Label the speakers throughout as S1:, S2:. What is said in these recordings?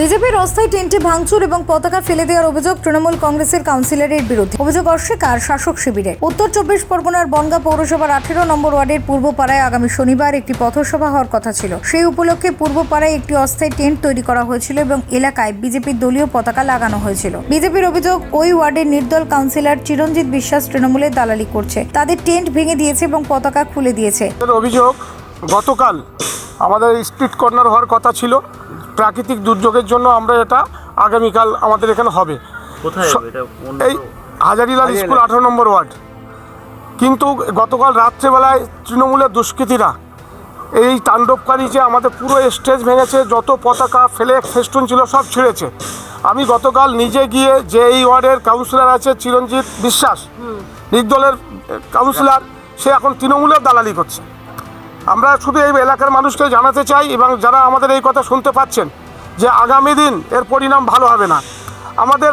S1: বিজেপির অস্থায়ী টেন্টে ভাঙচুর এবং পতাকা ফেলে দেওয়ার অভিযোগ তৃণমূল কংগ্রেসের কাউন্সিলরের বিরুদ্ধে। অভিযোগ অস্বীকার শাসক শিবিরের উত্তর চব্বিশ পরগনার বনগা পৌরসভার আঠেরো নম্বর ওয়ার্ডের পূর্বপাড়ায় আগামী শনিবার একটি পথসভা হওয়ার কথা ছিল। সেই উপলক্ষে পূর্বপাড়ায় একটি অস্থায়ী টেন্ট তৈরি করা হয়েছিল এবং এলাকায় বিজেপির দলীয় পতাকা লাগানো হয়েছিল। বিজেপির অভিযোগ, ওই ওয়ার্ডের নির্দল কাউন্সিলর চিরঞ্জিত বিশ্বাস তৃণমূলের দালালি করছে। তাদের টেন্ট ভেঙে দিয়েছে এবং পতাকা খুলে দিয়েছে।
S2: অভিযোগ, গতকাল আমাদের স্ট্রিট কর্নার হওয়ার কথা ছিল। প্রাকৃতিক দুর্যোগের জন্য আমরা এটা আগামীকাল আমাদের এখানে হবে।
S3: কোথায়
S2: স-
S3: হবে এটা কোন
S2: এই হাজারিলাল স্কুল আঠারো নম্বর ওয়ার্ড। কিন্তু গতকাল রাত্রেবেলায় তৃণমূলের দুষ্কৃতীরা এই তাণ্ডবকারী যে আমাদের পুরো স্টেজ ভেঙেছে যত পতাকা ফেলে ফেস্টুন ছিল সব ছিঁড়েছে। আমি গতকাল নিজে গিয়ে যে এই ওয়ার্ডের কাউন্সিলর আছে চিরঞ্জিত বিশ্বাস নির্দলের কাউন্সিলর সে এখন তৃণমূলের দালালি করছে। আমরা শুধু এই এলাকার মানুষকে জানাতে চাই এবং যারা আমাদের এই কথা শুনতে পাচ্ছেন যে আগামী দিন এর পরিণাম ভালো হবে না। আমাদের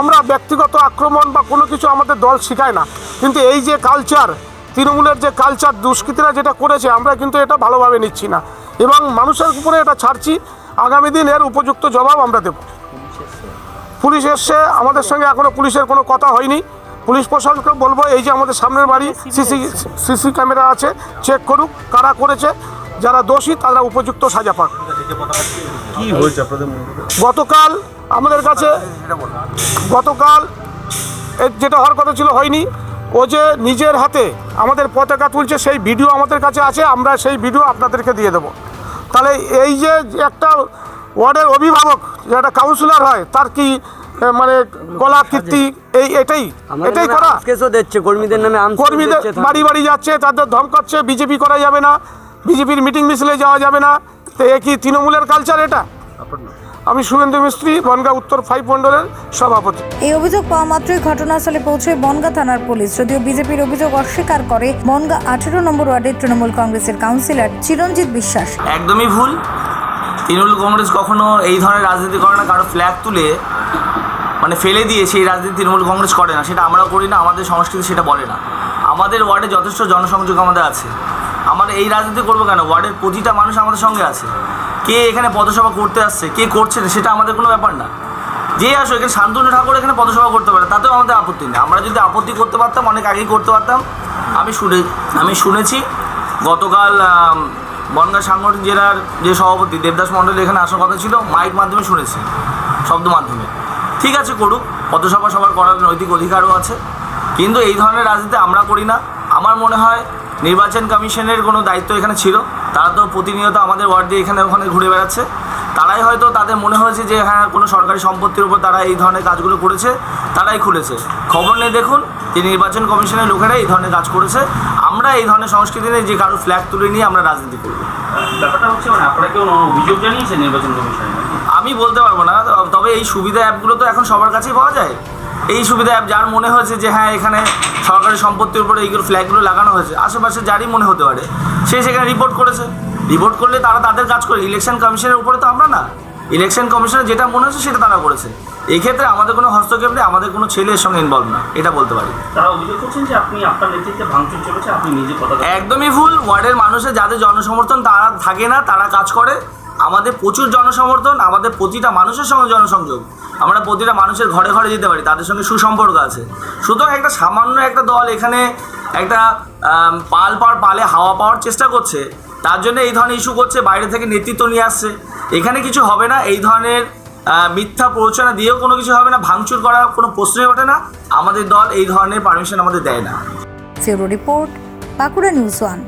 S2: আমরা ব্যক্তিগত আক্রমণ বা কোনো কিছু আমাদের দল শেখায় না। কিন্তু এই যে কালচার তৃণমূলের যে কালচার দুষ্কৃতীরা যেটা করেছে, আমরা কিন্তু এটা ভালোভাবে নিচ্ছি না। এবং মানুষের উপরে এটা ছাড়ছি, আগামী দিন এর উপযুক্ত জবাব আমরা দেব। পুলিশ এসছে, আমাদের সঙ্গে এখনও পুলিশের কোনো কথা হয়নি। পুলিশ প্রশাসনকে বলব এই যে আমাদের সামনের বাড়ি সিসি সিসি ক্যামেরা আছে চেক করুক কারা করেছে যারা দোষী তারা উপযুক্ত সাজা পাক। গতকাল আমাদের কাছে গতকাল যেটা হওয়ার কথা ছিল হয়নি ও যে নিজের হাতে আমাদের পতাকা তুলছে সেই ভিডিও আমাদের কাছে আছে আমরা সেই ভিডিও আপনাদেরকে দিয়ে দেবো। তাহলে এই যে একটা ওয়ার্ডের অভিভাবক যে একটা কাউন্সিলর হয় তার কি মানে কলা কীর্তি এই এটাই এটাই করা।
S4: কেসও দিচ্ছে কর্মীদের নামে
S2: কর্মীদের বাড়ি বাড়ি যাচ্ছে তাদের ধমকাচ্ছে বিজেপি করা যাবে না বিজেপির মিটিং মিছিলে যাওয়া যাবে না তো এ কি তৃণমূলের কালচার এটা? আমি শুভেন্দু মিস্ত্রি বনগা উত্তর ফাইভ মণ্ডলের সভাপতি।
S1: এই অভিযোগ পাওয়া মাত্রই ঘটনাস্থলে পৌঁছে বনগা থানার পুলিশ। যদিও বিজেপির অভিযোগ অস্বীকার করে বনগা আঠেরো নম্বর ওয়ার্ডের তৃণমূল কংগ্রেসের কাউন্সিলর চিরঞ্জিত বিশ্বাস।
S5: একদমই ভুল। তৃণমূল কংগ্রেস কখনো এই ধরনের রাজনীতি করে না কারও ফ্ল্যাগ তুলে মানে ফেলে দিয়ে সেই রাজনীতি তৃণমূল কংগ্রেস করে না, সেটা আমরাও করি না, আমাদের সংস্কৃতি সেটা বলে না। আমাদের ওয়ার্ডে যথেষ্ট জনসংযোগ আমাদের আছে। আমরা এই রাজনীতি করব কেন? ওয়ার্ডের প্রতিটা মানুষ আমাদের সঙ্গে আছে। কে এখানে পদসভা করতে আসছে, কে করছে না, সেটা আমাদের কোনো ব্যাপার না। যে আসো এখানে শান্তনু ঠাকুর এখানে পদসভা করতে পারে, তাতেও আমাদের আপত্তি নেই। আমরা যদি আপত্তি করতে পারতাম, অনেক আগেই করতে পারতাম। আমি শুনে, আমি শুনেছি, গতকাল বনগাঁ সাংগঠনিক জেলার যে সভাপতি দেবদাস মণ্ডল এখানে আসার কথা ছিল, মাইক মাধ্যমে শুনেছি, শব্দ মাধ্যমে। ঠিক আছে করুক, পথসভা সবার করার নৈতিক অধিকারও আছে, কিন্তু এই ধরনের রাজনীতি আমরা করি না। আমার মনে হয় নির্বাচন কমিশনের কোনো দায়িত্ব এখানে ছিল, তারা তো প্রতিনিয়ত আমাদের ওয়ার্ড দিয়ে এখানে ওখানে ঘুরে বেড়াচ্ছে। তারাই হয়তো তাদের মনে হয়েছে যে হ্যাঁ কোনো সরকারি সম্পত্তির উপর তারা এই ধরনের কাজগুলো করেছে, তারাই খুলেছে। খবর নেই দেখুন যে নির্বাচন কমিশনের লোকেরা এই ধরনের কাজ করেছে। আমরা এই ধরনের সংস্কৃতি নিয়ে যে কারও ফ্ল্যাগ তুলে নিয়ে আমরা রাজনীতি করব।
S3: ব্যাপারটা হচ্ছে মানে আপনারা কেউ অভিযোগ জানিয়েছে নির্বাচন কমিশনে নাকি?
S5: আমি বলতে পারব না তবে এই সুবিধা অ্যাপগুলো তো এখন সবার কাছেই পাওয়া যায়। এই সুবিধা অ্যাপ যার মনে হয়েছে যে হ্যাঁ এখানে সরকারি সম্পত্তির উপরে এইগুলো ফ্ল্যাগগুলো লাগানো হয়েছে আশেপাশে যারই মনে হতে পারে সে সেখানে রিপোর্ট করেছে। রিপোর্ট করলে তারা তাদের কাজ করে ইলেকশন কমিশনের উপরে তো আমরা না। ইলেকশন কমিশনের যেটা মনে হচ্ছে সেটা তারা করেছে। এই ক্ষেত্রে আমাদের কোনো হস্তক্ষেপ নেই আমাদের কোনো ছেলের সঙ্গে ইনভলভ না এটা বলতে পারি।
S3: তারা অভিযোগ করছেন যে আপনি আপনার নেতৃত্বে ভাঙচুর চলেছে আপনি নিজে কথা
S5: একদমই ভুল ওয়ার্ডের মানুষের যাদের জনসমর্থন তারা থাকে না তারা কাজ করে। আমাদের প্রচুর জনসমর্থন, আমাদের প্রতিটা মানুষের সঙ্গে জনসংযোগ। আমরা প্রতিটা মানুষের ঘরে ঘরে যেতে পারি, তাদের সঙ্গে সুসম্পর্ক আছে। সুতরাং একটা সামান্য একটা দল এখানে একটা পাল পার পালে হাওয়া পাওয়ার চেষ্টা করছে, তার জন্য এই ধরনের ইস্যু করছে, বাইরে থেকে নেতৃত্ব নিয়ে আসছে। এখানে কিছু হবে না, এই ধরনের মিথ্যা প্ররোচনা দিয়েও কোনো কিছু হবে না, ভাঙচুর করার কোনো প্রশ্নই ওঠে না, আমাদের দল এই ধরনের পারমিশন আমাদের দেয় না।
S1: Report, Bankura news one.